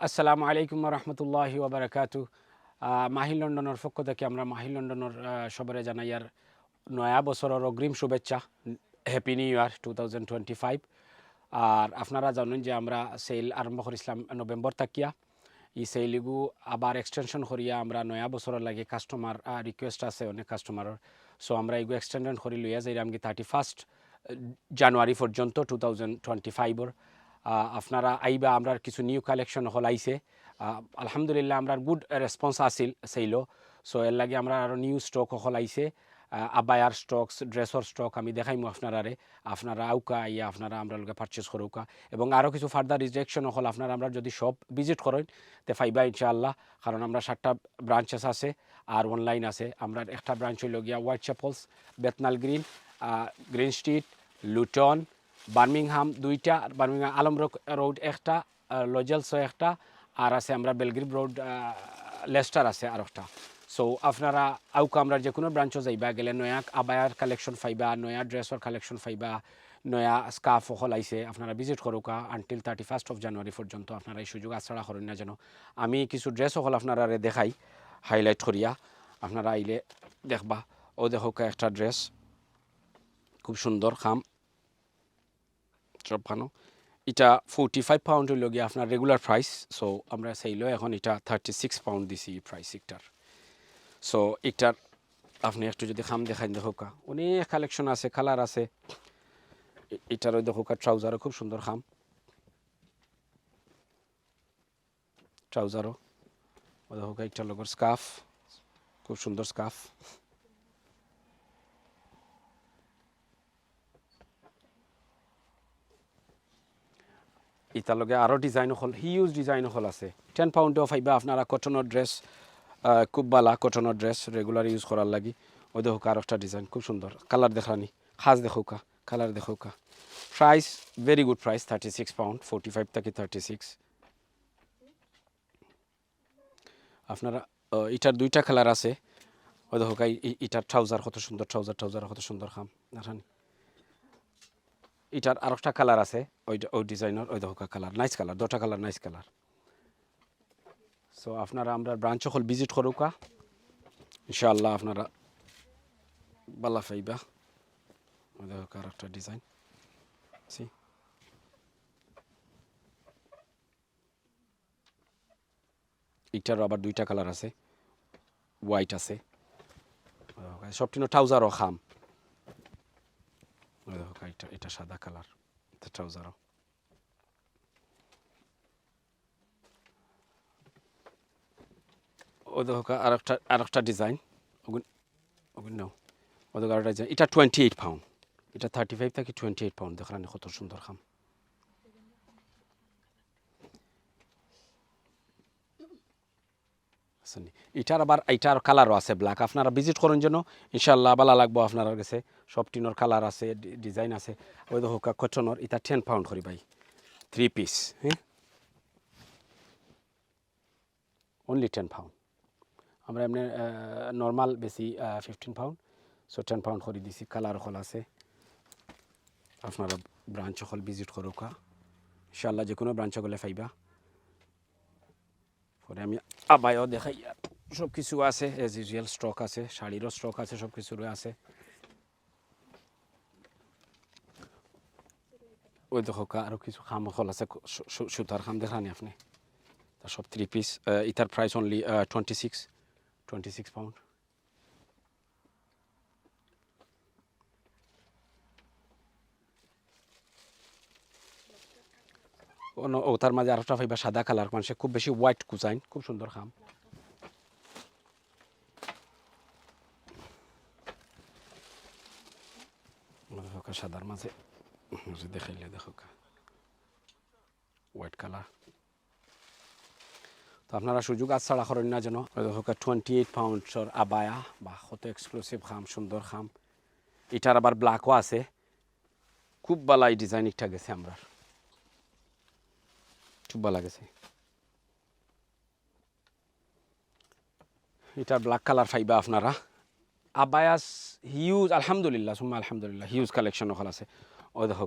আসসালামু আলাইকুম রহমতুল্লাহ ওবরাকাতু। মাহিল লন্ডনের পক্ষ থেকে আমরা মাহিল লন্ডনের সবরে জানাই আর নয়া বছরের অগ্রিম শুভেচ্ছা হ্যাপি নিউ ইয়ার টু আর আপনারা জানেন যে আমরা সেল আরম্ভ করেছিলাম নভেম্বর থাকিয়া ই সেলিগু আবার এক্সটেনশন করিয়া আমরা নয়া বছরের লাগে কাস্টমার রিকোয়েস্ট আছে অনেক কাস্টমারের সো আমরা এগু এক্সটেন্ডেড করি লইয়া যাইলাম কি থার্টি ফার্স্ট জানুয়ারি পর্যন্ত টু থাউজেন্ড টোয়েন্টি ফাইভর আপনারা আইবা আমরা কিছু নিউ কালেকশন হল আইছে। আলহামদুলিল্লাহ আমরা গুড রেসপন্স আসিল, সেইল। সো এর লাগে আমরা আরও নিউ স্টক হল আইছে। আবায়ার স্টকস ড্রেসর স্টক আমি দেখাইমু আপনারারে। আপনারা আউকা ইয়া আপনারা আমরা লগে পারচেস করুকা এবং আরও কিছু ফার্দার রিজেকশন হল আপনারা, আমরা যদি সব ভিজিট করেন, তে ফাইবা ইনশাআল্লাহ। কারণ আমরা সাতটা ব্রাঞ্চেস আছে, আর অনলাইন আছে। আমরা একটা ব্রাঞ্চ হইল গিয়া white chapels Bethnal green green street Luton Birmingham দুইটা, বার্মিংহাম আলম রোড একটা লজেলস একটা, আর আছে আমরা বেলগ্রিভ রোড লেস্টার আছে আর একটা। সো আপনারা আউকা আমরা যে কোনো ব্রাঞ্চও যাইবা, গেলে নয়া আবায়ার কালেকশন ফাইবা নয়া ড্রেসর কালেকশন ফাইবা নয়া স্কাফ হল আইছে আপনারা visit করুকা until thirty first of January পর্যন্ত আপনারা এই সুযোগ আছাড়া করেন না যেন আমি কিছু ড্রেস হল আপনারা দেখাই হাইলাইট করিয়া আপনারা আইলে দেখবা। ও দেখোকা, একটা ড্রেস খুব সুন্দর খাম। চপানো এটা ফোর্টি ফাইভ পাউন্ড হইল গিয়ে আপনার রেগুলার প্রাইস সো আমরা সেইলো এখন এটা থার্টি সিক্স পাউন্ড দিছি প্রাইস একটার। সো একটার আপনি একটু যদি খাম দেখাই দেখোকা অনেক কালেকশন আছে কালার আছে। এটারও দেখোকা ট্রাউজারও খুব সুন্দর খাম। ট্রাউজারও দেখোকা একটার লগর স্কাফ খুব সুন্দর স্কাফ ইতার লগে আরও ডিজাইন হল হিউজ ডিজাইন হল আছে। টেন পাউন্ডেও ফাইবা আপনারা কটনের ড্রেস খুব বালা কটনের ড্রেস রেগুলার ইউজ করার লাগি ওই দেখো আর একটা ডিজাইন খুব সুন্দর কালার দেখানি খাস দেখোকা colour দেখোকা। Price very good price thirty six pound forty five থেকে থার্টি সিক্স আপনারা এটার দুইটা কালার আছে। ওই দেখো এটার ট্রাউজার কত সুন্দর ট্রাউজার ট্রাউজার কত সুন্দর খাম। দেখানি এটার আর একটা কালার আছে, ওই ওই ডিজাইনের ওই দেখো কালার নাইস কালার দুটা কালার নাইস কালার সো আপনারা আমরা ব্রাঞ্চ হল ভিজিট করুকা ইনশাআল্লাহ আপনারা বালা ফাইবা। ওই দেখো আর একটা ডিজাইন সি এটারও আবার দুইটা কালার আছে। হোয়াইট আছে। সব টিনো ট্রাউজারও খাম। এটা এটা সাদা কালার, এটা ট্রাউজারও। ও আর একটা আর একটা ডিজাইন। ওগুন ওগুন নাও। ও দেখো আরেকটা ডিজাইন। এটা টোয়েন্টি এইট পাউন্ড এটা থার্টি ফাইভ থেকে টোয়েন্টি এইট পাউন্ড দেখলাম কত সুন্দর খাম। আসেনি এটার আবার এইটার কালারও আছে ব্ল্যাক আপনারা ভিজিট করেন জন্য ইনশাল্লাহ ভালো লাগবো আপনার কাছে। সব টিনোর কালার আছে ডিজাইন আছে। ওই দেখো কটনের এটা টেন পাউন্ড করি ভাই। থ্রি পিস হ্যাঁ? অনলি টেন পাউন্ড আমরা এমনি নর্মাল বেশি fifteen pound so ten pound করে দিছি কালার হল আছে। আপনারা ব্রাঞ্চ হল ভিজিট করুকা ইনশাল্লাহ যে কোনো ব্রাঞ্চে গেলে ফাইবা পরে আমি আবায়ও দেখাই। সব কিছু আছে এজ ইউজুয়াল স্টক আছে, শাড়িরও স্টক আছে সব কিছুর আছে। ওই দেখো আরও কিছু খাম হল আছে সুতার খাম দেখানি আপনি? তার সব থ্রি পিস ইটার price only twenty six twenty six pound ও তার মাঝে আরেকটা ফাইবা সাদা কালার মানে সে খুব বেশি হোয়াইট কুচাইন খুব সুন্দর খাম। সাদার মাঝে দেখাইলে দেখো হোয়াইট কালার তো আপনারা সুযোগ আজ ছাড়া করেন না যেন। দেখো টোয়েন্টি এইট পাউন্ডসর আবায়া, বা কত এক্সক্লুসিভ খাম, সুন্দর খাম। এটার আবার ব্ল্যাকও আছে। খুব বালা এই ডিজাইন একটা গেছে আমরা খুব ভালো লাগেছে। এটা ব্ল্যাক কালার ফাইবা আপনারা। আবায়াস হিউজ আলহামদুলিল্লাহ, সুম্মা আলহামদুলিল্লাহ হিউজ কালেকশন ওখানে আছে। ও দেখো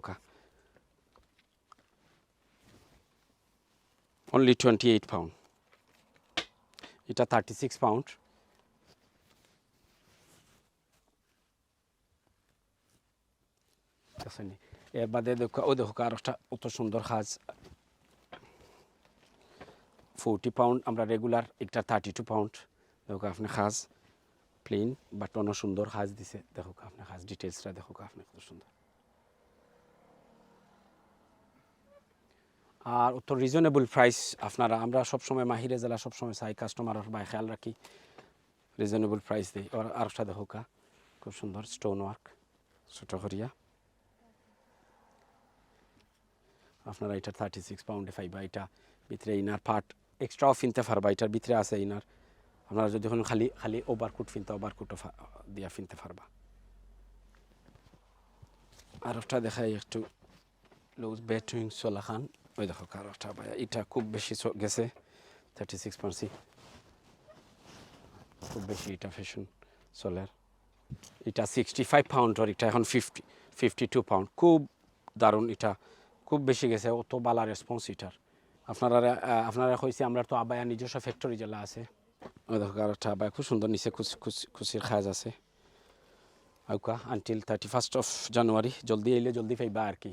অনলি টোয়েন্টি এইট পাউন্ড এটা থার্টি সিক্স পাউন্ড এর বাদে দেখো, ও দেখো আর একটা অত সুন্দর সাজ। ফোরটি পাউন্ড আমরা রেগুলার একটা থার্টি টু পাউন্ড দেখো আপনি সাজ প্লেন বাট অন্য সুন্দর সাজ দিছে। দেখো আপনি সাজ ডিটেলসটা দেখো আপনি কত সুন্দর। আর অত রিজনেবল প্রাইস আপনারা, আমরা সবসময় মাহিরে জেলা সবসময় চাই কাস্টমারের বা খেয়াল রাখি। রিজনেবল প্রাইস দিই। আর আরেকটা দেখো কা, খুব সুন্দর স্টোন ওয়ার্ক ছোটো করিয়া আপনারা এটা থার্টি সিক্স পাউন্ডে পাইবা, এটা ভিতরে ইনার পার্ট এক্সট্রাও ফিনতে পারবা এটার ভিতরে আছে ইনার আপনারা যদি এখন খালি খালি ওভারকুট ফিনতে ওভারকুটও দিয়া ফিনতে পারবা আর একটা দেখাই একটু লুজ বেটুইং সোলা খান ওই দেখো কারোটা ভাইয়া এটা খুব বেশি গেছে থার্টি সিক্স পার্সি খুব বেশি এটা ফ্যাশন সোলার এটা সিক্সটি ফাইভ পাউন্ডর এটা এখন ফিফটি ফিফটি টু পাউন্ড খুব দারুণ এটা খুব বেশি গেছে অত বালা রেসপন্স এটার আপনারা আপনারা কইছি আমরা তো আবায়া নিজস্ব ফ্যাক্টরি জেলা আছে। দেখো একটা আবায়া খুব সুন্দর, নিচে খুশি খুশি খুশির খাজ আছে। আউকা until thirty first of January জলদি এলে জলদি পাইবা আর কি।